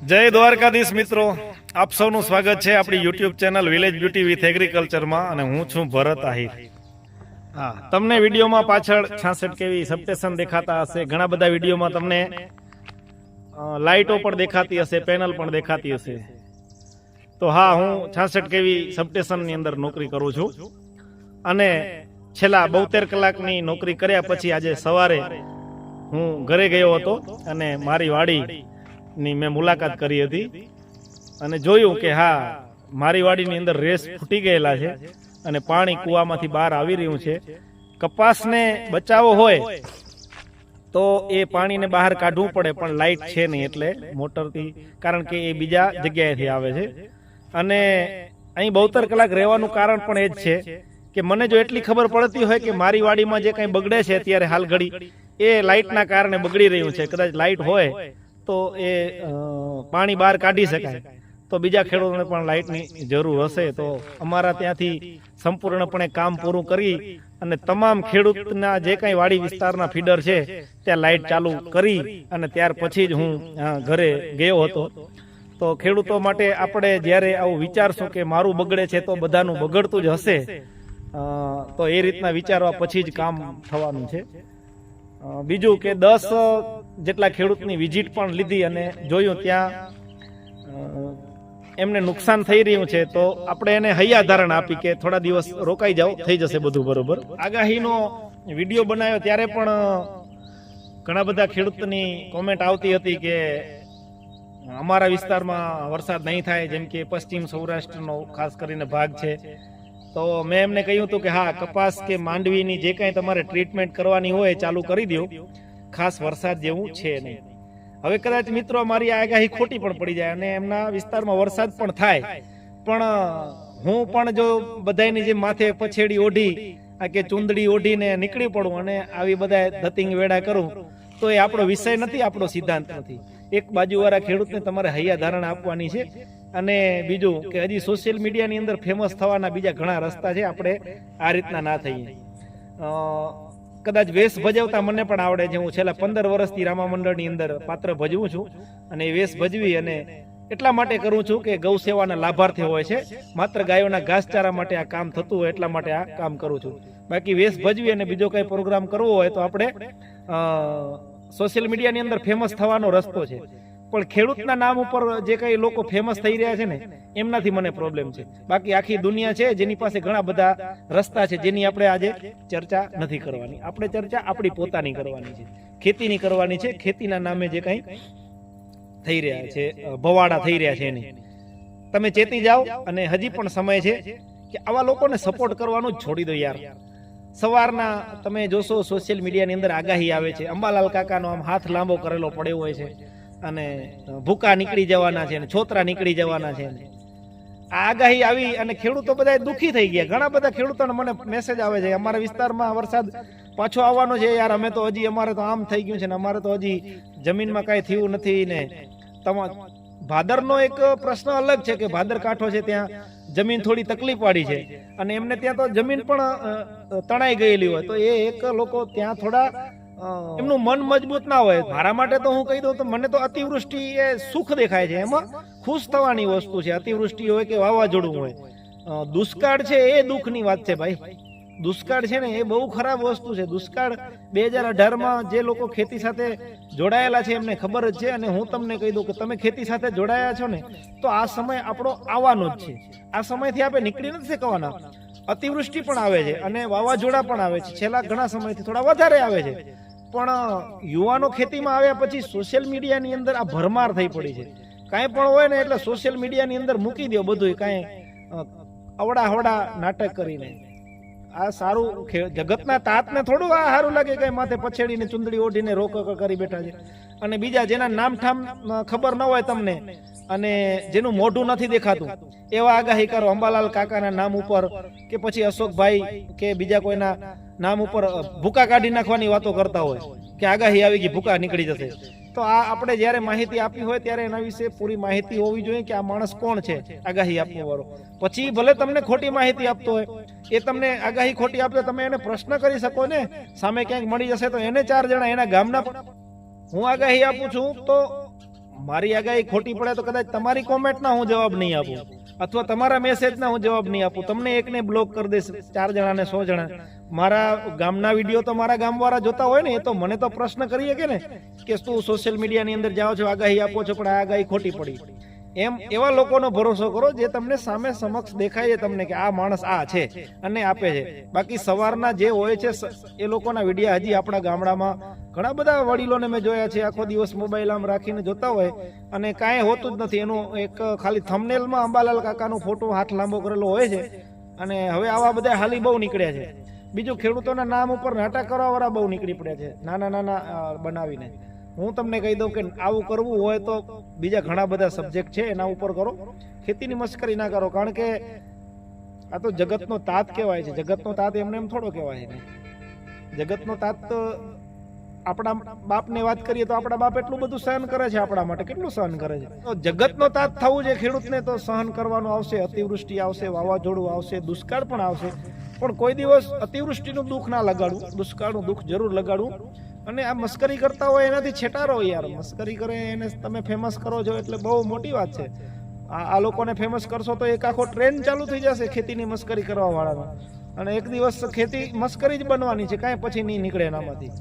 જય દ્વારકાધીશ મિત્રો. આપ સૌનું સ્વાગત છે આપણી YouTube channel village beauty with એગ્રીકલ્ચરમાં અને હું છું ભરત આહિર. હા, તમને વિડીયોમાં પાછળ છાસઠ કેવી સબસ્ટેશન દેખાતા હશે, ઘણા બધા વિડીયોમાં તમને લાઇટો પણ દેખાતી હશે પેનલ પણ દેખાતી હશે. તો હા, હું છાસઠ કેવી સબસ્ટેશનની અંદર નોકરી કરું છું. અને છેલ્લા બોતેર કલાકની નોકરી કર્યા પછી આજે સવારે હું ઘરે ગયો હતો અને મારી વાડી ની મેં મુલાકાત કરી હતી અને જોયું કે હા, મારી વાડીની અંદર રેસ ફૂટી ગયેલા છે અને પાણી કૂવામાંથી બહાર આવી રહ્યું છે. કપાસને બચાવવો હોય તો એ પાણીને બહાર કાઢવું પડે, પણ લાઇટ છે નહીં એટલે મોટરથી, કારણ કે એ બીજા જગ્યાએથી આવે છે. અને અહીં બહુતર કલાક રહેવાનું કારણ પણ એ જ છે કે મને જો એટલી ખબર પડતી હોય કે મારી વાડીમાં જે કંઈ બગડે છે અત્યારે હાલ ઘડી, એ લાઇટના કારણે બગડી રહ્યું છે. કદાચ લાઇટ હોય તો એ પાણી બહાર કાઢી શકાય. તો બીજા ખેડૂતોને પણ લાઇટની જરૂર હશે. તો અમારા ત્યાંથી સંપૂર્ણપણે કામ પૂરું કરી અને તમામ ખેડૂતના જે કાંઈ વાડી વિસ્તારના ફીડર છે ત્યાં લાઇટ ચાલુ કરી અને ત્યાર પછી જ હું ઘરે ગયો હતો. તો ખેડૂતો માટે આપણે જ્યારે આવું વિચારશું કે મારું બગડે છે તો બધાનું બગડતું જ હશે. તો એ રીતના વિચારવા પછી જ કામ થવાનું છે. બીજું કે દસ જેટલા ખેડૂતની વિઝિટ પણ લીધી અને જોયું ત્યાં એમને નુકસાન થઈ રહ્યું છે, તો આપણે એને હૈયા ધારણ આપી કે થોડા દિવસ રોકાઈ જાઓ, થઈ જશે બધું બરોબર. આગાહીનો વીડિયો બનાવ્યો ત્યારે પણ ઘણા બધા ખેડૂતની કોમેન્ટ આવતી હતી કે અમારા વિસ્તારમાં વરસાદ નહીં થાય, જેમ કે પશ્ચિમ સૌરાષ્ટ્રનો ખાસ કરીને ભાગ છે. તો મેં એમને કહ્યું હતું કે હા, કપાસ કે માંડવીની જે કાંઈ તમારે ટ્રીટમેન્ટ કરવાની હોય ચાલુ કરી દો ખાસ વરસાદ જેવું છે નહીં. હવે કદાચ મિત્રો મારી આગાહી ખોટી પણ પડી જાય અને એમના વિસ્તારમાં વરસાદ પણ થાય. પણ હું પણ જો બધાની જે માથે પછેડી ઓઢી, આ કે ચૂંદડી ઓઢીને નીકળી પડું અને આવી બધા ધતિંગ વેડા કરું, તો એ આપણો વિષય નથી, આપણો સિદ્ધાંત નથી. એક બાજુવાળા ખેડૂતને તમારે હૈયા ધારણા આપવાની છે. અને બીજું કે હજી સોશિયલ મીડિયાની અંદર ફેમસ થવાના બીજા ઘણા રસ્તા છે, આપણે આ રીતના ના થઈએ. કદાચ વેશ ભજવતા મને પણ આવડે છે, હું છેલ્લા પંદર વર્ષથી રામા મંડળની અંદર પાત્ર ભજવું છું અને વેશ ભજવી અને એટલા માટે કરું છું કે ગૌ સેવાના લાભાર્થી હોય છે. માત્ર ગાયોના ઘાસચારા માટે આ કામ થતું હોય એટલા માટે આ કામ કરું છું. બાકી વેશ ભજવી અને બીજો કઈ પ્રોગ્રામ કરવો હોય તો આપણે સોશિયલ મીડિયાની અંદર ફેમસ થવાનો રસ્તો છે. પણ ખેડૂતના નામ ઉપર જે કઈ લોકો ફેમસ થઈ રહ્યા છે ને, એમનાથી મને પ્રોબ્લેમ છે. બાકી આખી દુનિયા છે, જેની પાસે ઘણા બધા રસ્તા છે, જેની આપણે આજે ચર્ચા નથી કરવાની. આપણે ચર્ચા આપણી પોતાની કરવાની છે. ખેતીની કરવાની છે. ખેતીના નામે જે કંઈ થઈ રહ્યા છે ભવાડા થઈ રહ્યા છે એની. તમે ચેતી જાઓ અને હજી પણ સમય છે કે આવા લોકોને સપોર્ટ કરવાનું જ છોડી દો યાર. સવારના તમે જોશો સોશિયલ મીડિયાની અંદર આગાહી આવે છે. અંબાલાલ કાકાનો આમ હાથ લાંબો કરેલો પડ્યો હોય છે. અને ભૂકા નીકળી જવાના છે અને છોતરા નીકળી જવાના છે આ આગાહી આવી અને ખેડૂતો બધા દુઃખી થઈ ગયા. ઘણા બધા ખેડૂતોને મને મેસેજ આવે છે, અમારા વિસ્તારમાં વરસાદ પાછો આવવાનો છે યાર, અમે તો હજી, અમારે તો આમ થઈ ગયું છે ને, અમારે તો હજી જમીનમાં કાંઈ થયું નથી ને. તમા, ભાદરનો એક પ્રશ્ન અલગ છે કે ભાદર કાંઠો છે ત્યાં જમીન થોડી તકલીફ વાળી છે. અને એમને ત્યાં તો જમીન પણ તણાઈ ગયેલી હોય. તો એ એક લોકો ત્યાં થોડા એમનું મન મજબૂત ના હોય. મારા માટે તો હું કહી દઉં તો મને તો અતિવૃષ્ટિ એ સુખ દેખાય છે. એમાં ખુશ થવાની વસ્તુ છે. અતિવૃષ્ટિ હોય કે વાવાઝોડું હોય. દુષ્કાળ છે એ દુઃખની વાત છે ભાઈ. દુષ્કાળ છે ને એ બહુ ખરાબ વસ્તુ છે. દુષ્કાળ બે હજાર અઢારમાં જે લોકો ખેતી સાથે જોડાયેલા છે એમને ખબર જ છે અને હું તમને કહી દઉં કે તમે ખેતી સાથે જોડાયા છો ને, તો આ સમય આપણો આવવાનો જ છે. આ સમયથી આપણે નીકળી નથી શકવાના. અતિવૃષ્ટિ પણ આવે છે અને વાવાઝોડા પણ આવે છે. છેલ્લા ઘણા સમયથી થોડા વધારે આવે છે. પણ યુવાનો ખેતીમાં આવ્યા પછી સોશિયલ મીડિયાની અંદર આ ભરમાર થઈ પડી છે. કાંઈ પણ હોય ને એટલે સોશિયલ મીડિયાની અંદર મૂકી દો બધું કાંઈ અવડા અવડા નાટક કરીને. આ સારું જગતના તાતને થોડું આ સારું લાગે કે માથે પછેડીને ચુંદડી ઓઢીને રોક કરી બેઠા છે. અને બીજા જેના નામ ઠામ ખબર ન હોય તમને, અને જેનું મોઢું નથી દેખાતું, એવા આગાહી કરો અંબાલાલ કાકાના નામ ઉપર, કે પછી અશોકભાઈ કે બીજા કોઈના નામ ઉપર ભૂકા કાઢી નાખવાની વાતો કરતા હોય, કે આગાહી આવી ગઈ, ભૂકા નીકળી જશે. તો આ આપણે જ્યારે માહિતી આપી હોય, ત્યારે એના વિશે પૂરી માહિતી હોવી જોઈએ કે આ માણસ કોણ છે, આગાહી આપવા વાળો પછી ભલે તમને ખોટી માહિતી આપતો હોય, એ તમને આગાહી ખોટી આપતો તમે એને પ્રશ્ન કરી શકો ને, સામે ક્યાંક મળી જશે તો એને ચાર જણા એના ગામના હું આગાહી આપું છું, તો મારી આગાહી ખોટી પડે તો કદાચ તમારી કોમેન્ટના હું જવાબ નહીં આપું. અથવા તમારા મેસેજના હું જવાબ નહીં આપું. તમને એકને બ્લોક કરી દઈશ. ચાર જણાને સો જણા. મારા ગામના વીડિયો તો મારા ગામવાળા જોતા હોય ને, એ તો મને તો પ્રશ્ન કરીએ કે ને? કે શું સોશિયલ મીડિયાની અંદર જાઓ છો, આગાહી આપો છો, પણ આ આગાહી ખોટી પડી. એમ એવા લોકોનો ભરોસો કરો જે તમને સામે સમક્ષ દેખાય તમને કે આ માણસ આ છે અને આપે છે. બાકી સવારના જે હોય છે એ લોકોના વિડીયા હજી આપણા ગામડામાં ઘણા બધા વડીલોને મેં જોયા છે. આખો દિવસ મોબાઈલ આમ રાખીને જોતા હોય અને કાંઈ હોતું જ નથી. એનું એક ખાલી થમનેલમાં અંબાલાલ કાકાનો ફોટો હાથ લાંબો કરેલો હોય છે અને હવે આવા બધા હાલી બહુ નીકળ્યા છે. બીજું ખેડૂતોના નામ ઉપર નાટક કરવા વાળા બહુ નીકળી પડ્યા છે. નાના નાના બનાવીને. હું તમને કહી દઉં કે આવું કરવું હોય તો બીજા ઘણા બધા સબ્જેક્ટ છે, એના ઉપર કરો. ખેતીની મશ્કરી ના કરો, કારણ કે આ તો જગતનો તાત કહેવાય છે. જગતનો તાત એમને એમ થોડો કહેવાય છે જગતનો તાત તો આપણા બાપને વાત કરીએ તો આપણા બાપ એટલું બધું સહન કરે છે આપણા માટે. કેટલું સહન કરે છે? તો જગતનો તાત થવું છે ખેડૂતને તો સહન કરવાનું આવશે, અતિવૃષ્ટિ આવશે, વાવાઝોડું આવશે, દુષ્કાળ પણ આવશે. પણ કોઈ દિવસ અતિવૃષ્ટિનું દુઃખ ના લગાડવું, દુષ્કાળનું દુઃખ જરૂર લગાડવું. અને આ મસ્કરી કરતા હોય એનાથી છેટારો યાર. મસ્કરી કરે એને તમે ફેમસ કરો છો એટલે બહુ મોટી વાત છે. આ આ લોકોને ફેમસ કરશો તો એક આખો ટ્રેન્ડ ચાલુ થઈ જશે ખેતીની મસ્કરી કરવા વાળાનો. અને એક દિવસ ખેતી મસ્કરી જ બનવાની છે, કાંઈ પછી નહીં નીકળે એનામાંથી.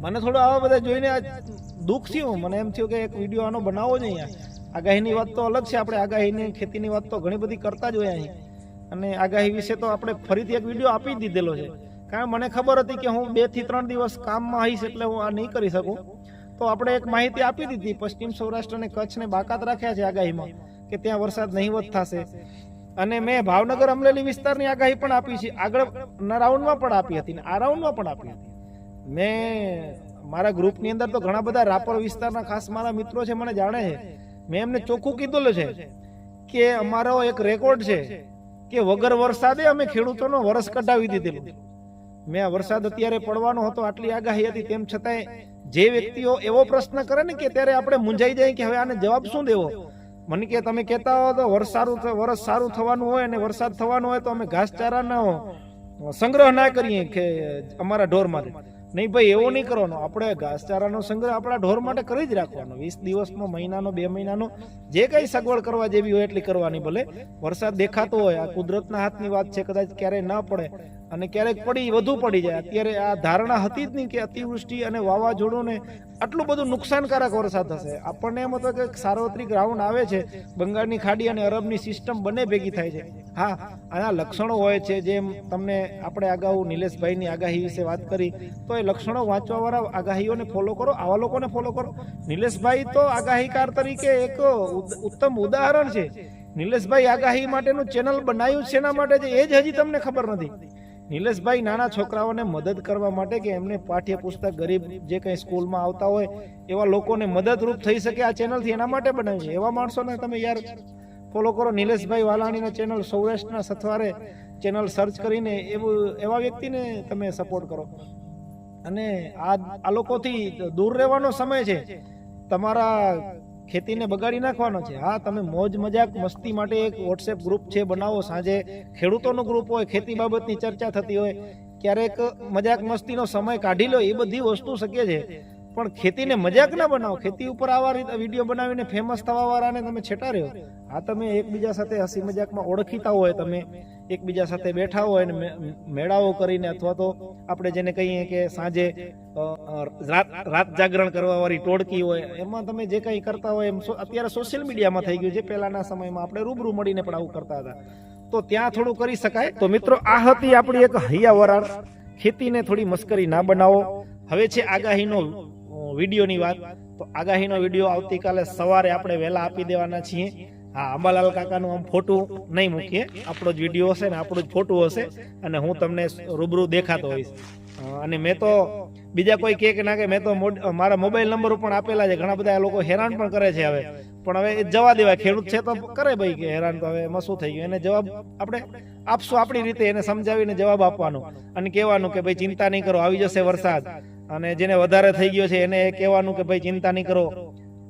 મને થોડું આવા બધા જોઈને આ દુઃખ થયું. મને એમ થયું કે એક વીડિયો આનો બનાવવો જ અહીંયા. આગાહીની વાત તો અલગ છે, આપણે આગાહીની ખેતીની વાત તો ઘણી બધી કરતા જ હોય અહીં. અને આગાહી વિશે તો આપણે ફરીથી એક વીડિયો આપી દીધેલો છે. કારણ મને ખબર હતી કે હું બેથી ત્રણ દિવસ કામમાં આવીશ એટલે હું આ નહીં કરી શકું. તો આપણે એક માહિતી આપી દીધી. પશ્ચિમ સૌરાષ્ટ્ર અને કચ્છને બાકાત રાખ્યા છે આગાહીમાં કે ત્યાં વરસાદ નહીવત થશે. અને મેં ભાવનગર, અમરેલી વિસ્તારની આગાહી પણ આપી છે. આગળના રાઉન્ડમાં પણ આપી હતી ને આ રાઉન્ડમાં પણ આપી હતી. મેં મારા ગ્રુપની અંદર તો ઘણા બધા રાપર વિસ્તારના ખાસ મારા મિત્રો છે, મને જાણે છે. મેં એમને ચોખ્ખું કીધેલું છે કે અમારો એક રેકોર્ડ છે કે વગર વરસાદે અમે ખેડૂતોનો વરસ કઢાવી દીધેલું. મેં આ વરસાદ અત્યારે પડવાનો હતો, આટલી આગાહી હતી, તેમ છતાંય જે વ્યક્તિઓ એવો પ્રશ્ન કરે ને કે ત્યારે આપણે મૂંઝાઈ જાય કે હવે આને જવાબ શું દેવો? મને કે તમે કહેતા હો તો વરસ સારું વરસ સારું થવાનું હોય અને વરસાદ થવાનો હોય તો અમે ઘાસચારાનો સંગ્રહ ના કરીએ કે અમારા ઢોર માટે નહીં ભાઈ, એવો નહીં કરવાનો. આપણે ઘાસચારાનો સંગ્રહ આપણા ઢોર માટે કરી જ રાખવાનો. વીસ દિવસનો, મહિનાનો, બે મહિનાનો, જે કઈ સગવડ કરવા જેવી હોય એટલી કરવાની ભલે. વરસાદ દેખાતો હોય, આ કુદરતના હાથની વાત છે, કદાચ ક્યારેય ના પડે. અને ક્યારેક પડી, વધુ પડી જાય. અત્યારે આ ધારણા હતી જ નહીં કે અતિવૃષ્ટિ અને વાવાઝોડુંને આટલું બધું નુકસાનકારક વરસાદ થશે. આપણને એમ હતો કે સાર્વત્રિક રાઉન્ડ આવે છે, બંગાળની ખાડી અને અરબની સિસ્ટમ બંને ભેગી થાય છે. હા, આના લક્ષણો હોય છે, જેમ તમને આપણે અગાઉ નિલેશભાઈની આગાહી વિશે વાત કરી, તો એ લક્ષણો વાંચવાવાળા આગાહીઓને ફોલો કરો, આવા લોકોને ફોલો કરો. નિલેશભાઈ તો આગાહીકાર તરીકે એક ઉત્તમ ઉદાહરણ છે. નિલેશભાઈ આગાહી માટેનું ચેનલ બનાવ્યું છે એના માટે છે? એ જ હજી તમને ખબર નથી. નિલેશભાઈ નાના છોકરાઓને મદદ કરવા માટે કે એમને પાઠ્યપુસ્તક ગરીબ જે કંઈ સ્કૂલમાં આવતા હોય, એવા લોકોને મદદરૂપ થઈ શકે આ ચેનલથી એના માટે બનાવ્યું છે એવા માણસોને તમે યાર ફોલો કરો. નિલેશભાઈ વાલાણીના ચેનલ સૌરાષ્ટ્રના સથવારે ચેનલ સર્ચ કરીને એવું, એવા વ્યક્તિને તમે સપોર્ટ કરો. અને આ આ લોકોથી દૂર રહેવાનો સમય છે. તમારા ખેતીને બગાડી નાખવાનો છે. હા, તમે મોજ મજાક મસ્તી માટે એક વોટ્સએપ ગ્રુપ છે બનાવો. સાંજે ખેડૂતોનું ગ્રુપ હોય, ખેતી બાબતની ચર્ચા થતી હોય, ક્યારેક મજાક મસ્તીનો સમય કાઢી લો. એ બધી વસ્તુ શક્ય છે. પણ ખેતીને મજાક ના બનાવો. ખેતી ઉપર આવા રીતે વીડિયો બનાવીને ફેમસ થવા વાળાને તમે છેટા રહ્યો આ તમે એકબીજા સાથે હસી મજાકમાં ઓળખીતા હોય, તમે એકબીજા સાથે બેઠા હોય અને મેળાઓ કરીને અથવા તો આપણે જેને કહીએ કે સાંજે રાત જાગરણ કરવા વાળી ટોળકી હોય, એમાં તમે જે કંઈ કરતા હોય એમ અત્યારે સોશિયલ મીડિયામાં થઈ ગયું છે. પહેલાના સમયમાં આપણે રૂબરૂ મળીને પણ આવું કરતા હતા. તો ત્યાં થોડું કરી શકાય. તો મિત્રો, આ હતી આપણી એક હૈયા વરાળ ખેતીને થોડી મસ્કરી ના બનાવો. હવે છે આગાહીનો વિડીયોની વાત, તો આગાહીનો વીડિયો આવતીકાલે સવારે આપણે વહેલા આપી દેવાના છીએ. હા, અંબાલાલ કાકાનું આમ ફોટું નહીં મૂકીએ. આપણો જ વીડિયો હશે ને આપણું જ ફોટું હશે. અને હું તમને રૂબરૂ દેખાતો હોઈશ. અને મેં તો બીજા કોઈ કે કે ના કે મેં તો મારા મોબાઈલ નંબર પણ આપેલા છે. ઘણા બધા લોકો હેરાન પણ કરે છે હવે. પણ હવે જવા દેવા, ખેડૂત છે તો કરે ભાઈ કે હેરાન તો હવે એમાં શું થઈ ગયું? એને જવાબ આપણે આપશું આપણી રીતે, એને સમજાવીને જવાબ આપવાનો અને કહેવાનું કે ભાઈ ચિંતા નહીં કરો, આવી જશે વરસાદ. અને જેને વધારે થઈ ગયો છે એને કહેવાનું કે ભાઈ ચિંતા નહીં કરો,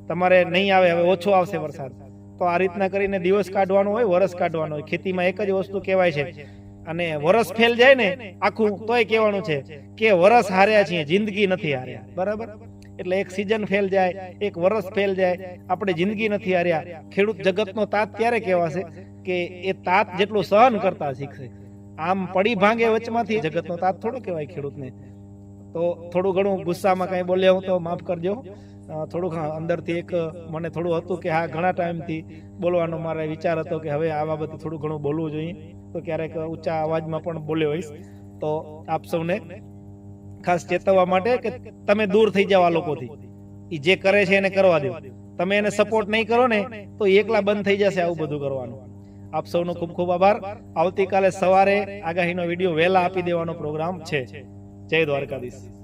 તમારે નહીં આવે, હવે ઓછો આવશે વરસાદ. તો આ રીતના કરીને દિવસ કાઢવાનો હોય, વરસ કાઢવાનો હોય. ખેતીમાં એક જ વસ્તુ કહેવાય છે અને વરસ ફેલ જાય ને આખું તોય કહેવાનું છે કે વરસ હાર્યા છીએ જિંદગી નથી હાર્યા. બરાબર? એટલે એક સિઝન ફેલ જાય એક વરસ ફેલ જાય આપણે જિંદગી નથી હાર્યા. ખેડૂત જગતનો તાત ત્યારે કહેવાશે કે એ તાત જેટલું સહન કરતા શીખશે. આમ પડી ભાંગે વચમાંથી જગતનો તાત થોડો કહેવાય ખેડૂતને. તો થોડું ઘણું ગુસ્સામાં કઈ બોલ્યા હું તો માફ કરજો. થોડુંક અંદરથી એક મને થોડું હતું કે હા, ઘણા ટાઈમથી બોલવાનો મારે વિચાર હતો કે હવે આ બાબતે થોડું ઘણું બોલવું જોઈએ. તો ક્યારેક ઊંચા અવાજમાં પણ બોલ્યો હોઈશ. તો આપ સૌને ખાસ ચેતવવા માટે કે તમે દૂર થઈ જાવ આ લોકોથી. એ જે કરે છે એને કરવા દો. તમે એને સપોર્ટ નહીં કરો ને, તો એકલા બંધ થઈ જશે આવું બધું કરવાનું. આપ સૌનો ખૂબ ખૂબ આભાર. આવતીકાલે સવારે આગાહીનો વીડિયો વહેલા આપી દેવાનો પ્રોગ્રામ છે. જય દ્વારકાધીશ.